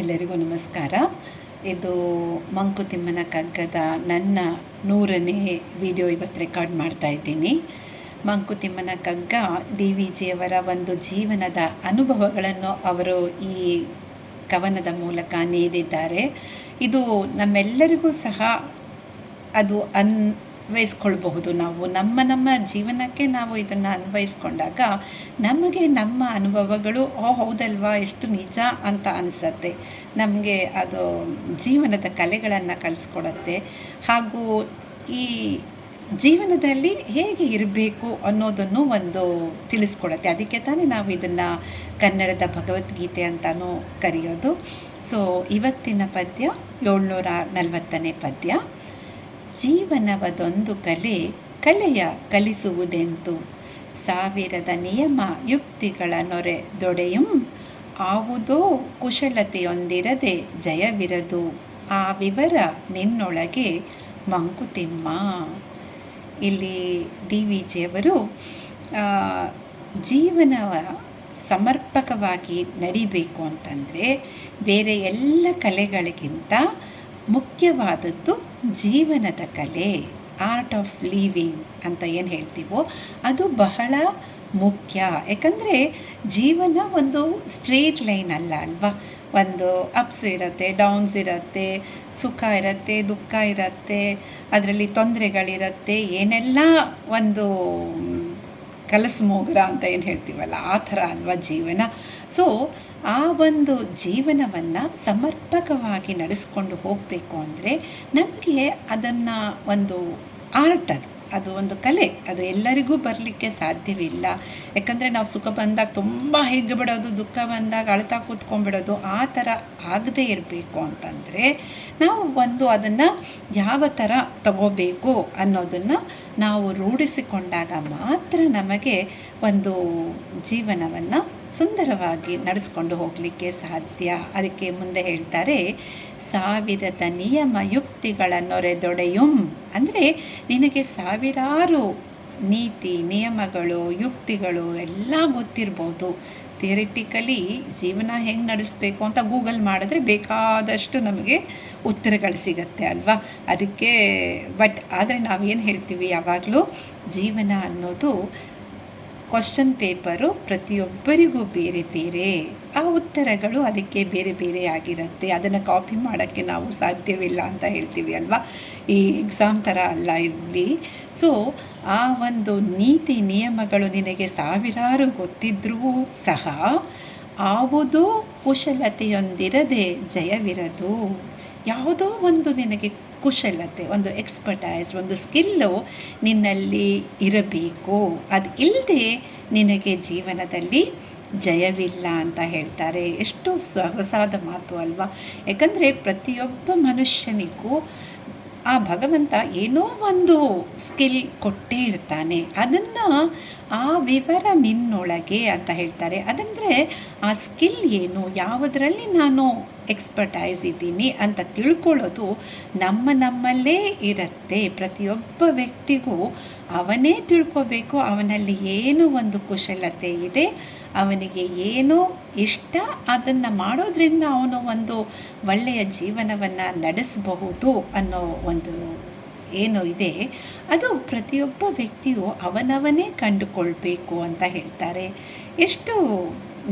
ಎಲ್ಲರಿಗೂ ನಮಸ್ಕಾರ. ಇದು ಮಂಕುತಿಮ್ಮನ ಕಗ್ಗದ ನನ್ನ ನೂರನೇ ವಿಡಿಯೋ ಇವತ್ತು ರೆಕಾರ್ಡ್ ಮಾಡ್ತಾ ಇದ್ದೀನಿ. ಮಂಕುತಿಮ್ಮನ ಕಗ್ಗ ಡಿ ವಿ ಜಿಯವರ ಒಂದು ಜೀವನದ ಅನುಭವಗಳನ್ನು ಅವರು ಈ ಕವನದ ಮೂಲಕ ನೀಡಿದ್ದಾರೆ. ಇದು ನಮ್ಮೆಲ್ಲರಿಗೂ ಸಹ ಅದು ಅನ್ ಅನ್ವಯಿಸ್ಕೊಳ್ಬಹುದು. ನಾವು ನಮ್ಮ ನಮ್ಮ ಜೀವನಕ್ಕೆ ನಾವು ಇದನ್ನು ಅನ್ವಯಿಸ್ಕೊಂಡಾಗ ನಮಗೆ ನಮ್ಮ ಅನುಭವಗಳು, ಓ, ಹೌದಲ್ವಾ, ಎಷ್ಟು ನಿಜ ಅಂತ ಅನಿಸತ್ತೆ. ನಮಗೆ ಅದು ಜೀವನದ ಕಲೆಗಳನ್ನು ಕಲಿಸ್ಕೊಡತ್ತೆ. ಹಾಗೂ ಈ ಜೀವನದಲ್ಲಿ ಹೇಗೆ ಇರಬೇಕು ಅನ್ನೋದನ್ನು ಒಂದು ತಿಳಿಸ್ಕೊಡತ್ತೆ. ಅದಕ್ಕೆ ತಾನೇ ನಾವು ಇದನ್ನು ಕನ್ನಡದ ಭಗವದ್ಗೀತೆ ಅಂತಲೂ ಕರೆಯೋದು. ಸೊ, ಇವತ್ತಿನ ಪದ್ಯ, ಏಳ್ನೂರ ನಲವತ್ತನೇ ಪದ್ಯ. ಜೀವನವದೊಂದು ಕಲೆ ಕಲೆಯ ಕಲಿಸುವುದೆಂತು. ಸಾವಿರದ ನಿಯಮ ಯುಕ್ತಿಗಳ ನೊರೆ ದೊಡೆಯು ಆವುದೋ ಕುಶಲತೆಯೊಂದಿರದೆ ಜಯವಿರದು. ಆ ವಿವರ ನಿನ್ನೊಳಗೆ ಮಂಕುತಿಮ್ಮ. ಇಲ್ಲಿ ಡಿ ವಿ ಜಿಯವರು ಜೀವನವ ಸಮರ್ಪಕವಾಗಿ ನಡಿಬೇಕು ಅಂತಂದರೆ ಬೇರೆ ಎಲ್ಲ ಕಲೆಗಳಿಗಿಂತ ಮುಖ್ಯವಾದದ್ದು ಜೀವನದ ಕಲೆ ಆರ್ಟ್ ಆಫ್ ಲೀವಿಂಗ್ ಅಂತ ಏನು ಹೇಳ್ತೀವೋ, ಅದು ಬಹಳ ಮುಖ್ಯ. ಯಾಕಂದರೆ ಜೀವನ ಒಂದು ಸ್ಟ್ರೇಟ್ ಲೈನ್ ಅಲ್ಲ ಅಲ್ವಾ? ಒಂದು ಅಪ್ಸ್ ಇರುತ್ತೆ ಡೌನ್ಸ್ ಇರುತ್ತೆ, ಸುಖ ಇರುತ್ತೆ, ದುಃಖ ಇರುತ್ತೆ, ಅದರಲ್ಲಿ ತೊಂದರೆಗಳಿರುತ್ತೆ, ಏನೆಲ್ಲ ಒಂದು ಕಲಸು ಮೋಗರ ಅಂತ ಏನು ಹೇಳ್ತೀವಲ್ಲ, ಆ ಥರ ಅಲ್ವಾ ಜೀವನ? ಸೊ ಆ ಒಂದು ಜೀವನವನ್ನು ಸಮರ್ಪಕವಾಗಿ ನಡೆಸ್ಕೊಂಡು ಹೋಗಬೇಕು ಅಂದರೆ ನಮಗೆ ಅದನ್ನು ಒಂದು ಆರ್ಟ್ ಅದು. ಅದು ಒಂದು ಕಲೆ. ಅದು ಎಲ್ಲರಿಗೂ ಬರಲಿಕ್ಕೆ ಸಾಧ್ಯವಿಲ್ಲ. ಯಾಕಂದರೆ ನಾವು ಸುಖ ಬಂದಾಗ ತುಂಬ ಹೆಗ್ಗೆ ಬಿಡೋದು, ದುಃಖ ಬಂದಾಗ ಅಳ್ತಾ ಕೂತ್ಕೊಂಡ್ಬಿಡೋದು, ಆ ಥರ ಆಗದೇ ಇರಬೇಕು ಅಂತಂದರೆ ನಾವು ಒಂದು ಅದನ್ನು ಯಾವ ಥರ ತಗೋಬೇಕು ಅನ್ನೋದನ್ನು ನಾವು ರೂಢಿಸಿಕೊಂಡಾಗ ಮಾತ್ರ ನಮಗೆ ಒಂದು ಜೀವನವನ್ನು ಸುಂದರವಾಗಿ ನಡೆಸ್ಕೊಂಡು ಹೋಗಲಿಕ್ಕೆ ಸಾಧ್ಯ. ಅದಕ್ಕೆ ಮುಂದೆ ಹೇಳ್ತಾರೆ ಸಾವಿರದ ನಿಯಮ ಯುಕ್ತಿಗಳ ನೊರೆದೊಡೆಯುಂ. ಅಂದರೆ ನಿನಗೆ ಸಾವಿರಾರು ನೀತಿ, ನಿಯಮಗಳು, ಯುಕ್ತಿಗಳು ಎಲ್ಲ ಗೊತ್ತಿರ್ಬೋದು. ಥಿಯರಿಟಿಕಲಿ ಜೀವನ ಹೆಂಗೆ ನಡೆಸಬೇಕು ಅಂತ ಗೂಗಲ್ ಮಾಡಿದ್ರೆ ಬೇಕಾದಷ್ಟು ನಮಗೆ ಉತ್ತರಗಳು ಸಿಗತ್ತೆ ಅಲ್ವಾ? ಅದಕ್ಕೆ, ಬಟ್ ಆದರೆ ನಾವೇನು ಹೇಳ್ತೀವಿ ಯಾವಾಗಲೂ ಜೀವನ ಅನ್ನೋದು ಕ್ವಶನ್ ಪೇಪರು ಪ್ರತಿಯೊಬ್ಬರಿಗೂ ಬೇರೆ ಬೇರೆ. ಆ ಉತ್ತರಗಳು ಅದಕ್ಕೆ ಬೇರೆ ಬೇರೆ ಆಗಿರುತ್ತೆ. ಅದನ್ನು ಕಾಪಿ ಮಾಡೋಕ್ಕೆ ನಾವು ಸಾಧ್ಯವಿಲ್ಲ ಅಂತ ಹೇಳ್ತೀವಿ ಅಲ್ವಾ? ಈ ಎಕ್ಸಾಮ್ ಥರ ಅಲ್ಲ ಇಲ್ಲಿ. ಸೊ ಆ ಒಂದು ನೀತಿ ನಿಯಮಗಳು ನಿನಗೆ ಸಾವಿರಾರು ಗೊತ್ತಿದ್ರೂ ಸಹ ಯಾವುದೋ ಕುಶಲತೆಯೊಂದಿರದೆ ಜಯವಿರದು. ಯಾವುದೋ ಒಂದು ನಿನಗೆ ಕುಶಲತೆ, ಒಂದು ಎಕ್ಸ್ಪರ್ಟೈಸ್ ಒಂದು ಸ್ಕಿಲ್ಲು ನಿನ್ನಲ್ಲಿ ಇರಬೇಕು. ಅದು ಇಲ್ಲದೆ ನಿನಗೆ ಜೀವನದಲ್ಲಿ ಜಯವಿಲ್ಲ ಅಂತ ಹೇಳ್ತಾರೆ. ಎಷ್ಟು ಸೊಗಸಾದ ಮಾತು ಅಲ್ವಾ? ಯಾಕಂದರೆ ಪ್ರತಿಯೊಬ್ಬ ಮನುಷ್ಯನಿಗೂ ಆ ಭಗವಂತ ಏನೋ ಒಂದು ಸ್ಕಿಲ್ ಕೊಟ್ಟೇ ಇರ್ತಾನೆ. ಅದನ್ನು ಆ ವಿವರ ನಿನ್ನೊಳಗೆ ಅಂತ ಹೇಳ್ತಾರೆ. ಅದಂದರೆ ಆ ಸ್ಕಿಲ್ ಏನು? ಯಾವುದರಲ್ಲಿ ನಾನು ಎಕ್ಸ್ಪರ್ಟೈಸ್ ಇದ್ದೀನಿ ಅಂತ ತಿಳ್ಕೊಳ್ಳೋದು ನಮ್ಮ ನಮ್ಮಲ್ಲೇ ಇರುತ್ತೆ. ಪ್ರತಿಯೊಬ್ಬ ವ್ಯಕ್ತಿಗೂ ಅವನೇ ತಿಳ್ಕೋಬೇಕು. ಅವನಲ್ಲಿ ಏನು ಒಂದು ಕುಶಲತೆ ಇದೆ? ಅವನಿಗೆ ಏನೋ ಇಷ್ಟ? ಅದನ್ನು ಮಾಡೋದ್ರಿಂದ ಅವನು ಒಂದು ಒಳ್ಳೆಯ ಜೀವನವನ್ನು ನಡೆಸಬಹುದು ಅನ್ನೋ ಒಂದು ಏನು ಇದೆ, ಅದು ಪ್ರತಿಯೊಬ್ಬ ವ್ಯಕ್ತಿಯು ಅವನವನೇ ಕಂಡುಕೊಳ್ಬೇಕು ಅಂತ ಹೇಳ್ತಾರೆ. ಎಷ್ಟು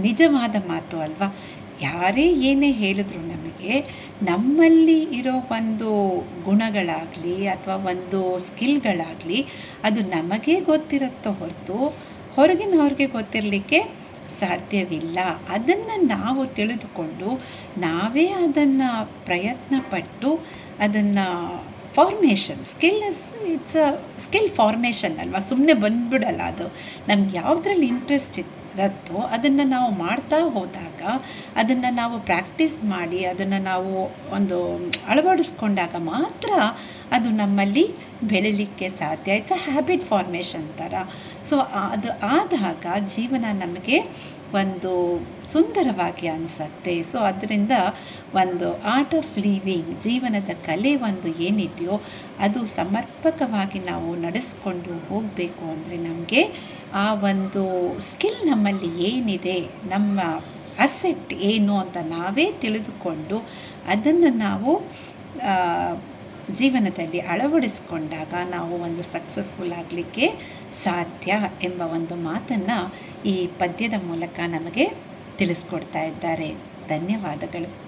ನಿಜವಾದ ಮಾತು ಅಲ್ವಾ? ಯಾರೇ ಏನೇ ಹೇಳಿದ್ರು ನಮಗೆ ನಮ್ಮಲ್ಲಿ ಇರೋ ಒಂದು ಗುಣಗಳಾಗಲಿ ಅಥವಾ ಒಂದು ಸ್ಕಿಲ್ಗಳಾಗಲಿ ಅದು ನಮಗೆ ಗೊತ್ತಿರುತ್ತೋ ಹೊರತು ಹೊರಗಿನವ್ರಿಗೆ ಗೊತ್ತಿರಲಿಕ್ಕೆ ಸಾಧ್ಯವಿಲ್ಲ. ಅದನ್ನು ನಾವು ತಿಳಿದುಕೊಂಡು ನಾವೇ ಅದನ್ನು ಪ್ರಯತ್ನಪಟ್ಟು ಅದನ್ನು formation skill is it's a skill formation ಅಲ್ವಾ? ಸುಮ್ಮನೆ ಬಂದ್ಬಿಡಲ್ಲ ಅದು. ನಮ್ಗೆ ಯಾವುದ್ರಲ್ಲಿ ಇಂಟ್ರೆಸ್ಟ್ ಇರತ್ತೋ ಅದನ್ನು ನಾವು ಮಾಡ್ತಾ ಹೋದಾಗ ಅದನ್ನು ನಾವು ಪ್ರಾಕ್ಟೀಸ್ ಮಾಡಿ ಅದನ್ನು ನಾವು ಒಂದು ಅಳವಡಿಸ್ಕೊಂಡಾಗ ಮಾತ್ರ ಅದು ನಮ್ಮಲ್ಲಿ ಬೆಳಿಲಿಕ್ಕೆ ಸಾಧ್ಯ. ಇಟ್ಸ್ ಅ ಹ್ಯಾಬಿಟ್ ಫಾರ್ಮೇಷನ್ ಥರ ಸೊ ಅದು ಆದಾಗ ಜೀವನ ನಮಗೆ ಒಂದು ಸುಂದರವಾಗಿ ಅನಿಸತ್ತೆ. ಸೊ ಅದರಿಂದ ಒಂದು ಆರ್ಟ್ ಆಫ್ ಲಿವಿಂಗ್ ಜೀವನದ ಕಲೆ ಒಂದು ಏನಿದೆಯೋ ಅದು ಸಮರ್ಪಕವಾಗಿ ನಾವು ನಡೆಸ್ಕೊಂಡು ಹೋಗಬೇಕು ಅಂದರೆ ನಮಗೆ ಆ ಒಂದು ಸ್ಕಿಲ್ ನಮ್ಮಲ್ಲಿ ಏನಿದೆ, ನಮ್ಮ ಅಸೆಟ್ ಏನು ಅಂತ ನಾವೇ ತಿಳಿದುಕೊಂಡು ಅದನ್ನು ನಾವು ಜೀವನದಲ್ಲಿ ಅಳವಡಿಸಿಕೊಂಡಾಗ ನಾವು ಒಂದು ಸಕ್ಸಸ್ಫುಲ್ ಆಗಲಿಕ್ಕೆ ಸಾಧ್ಯ ಎಂಬ ಒಂದು ಮಾತನ್ನು ಈ ಪದ್ಯದ ಮೂಲಕ ನಮಗೆ ತಿಳಿಸ್ಕೊಡ್ತಾ ಇದ್ದಾರೆ. ಧನ್ಯವಾದಗಳು.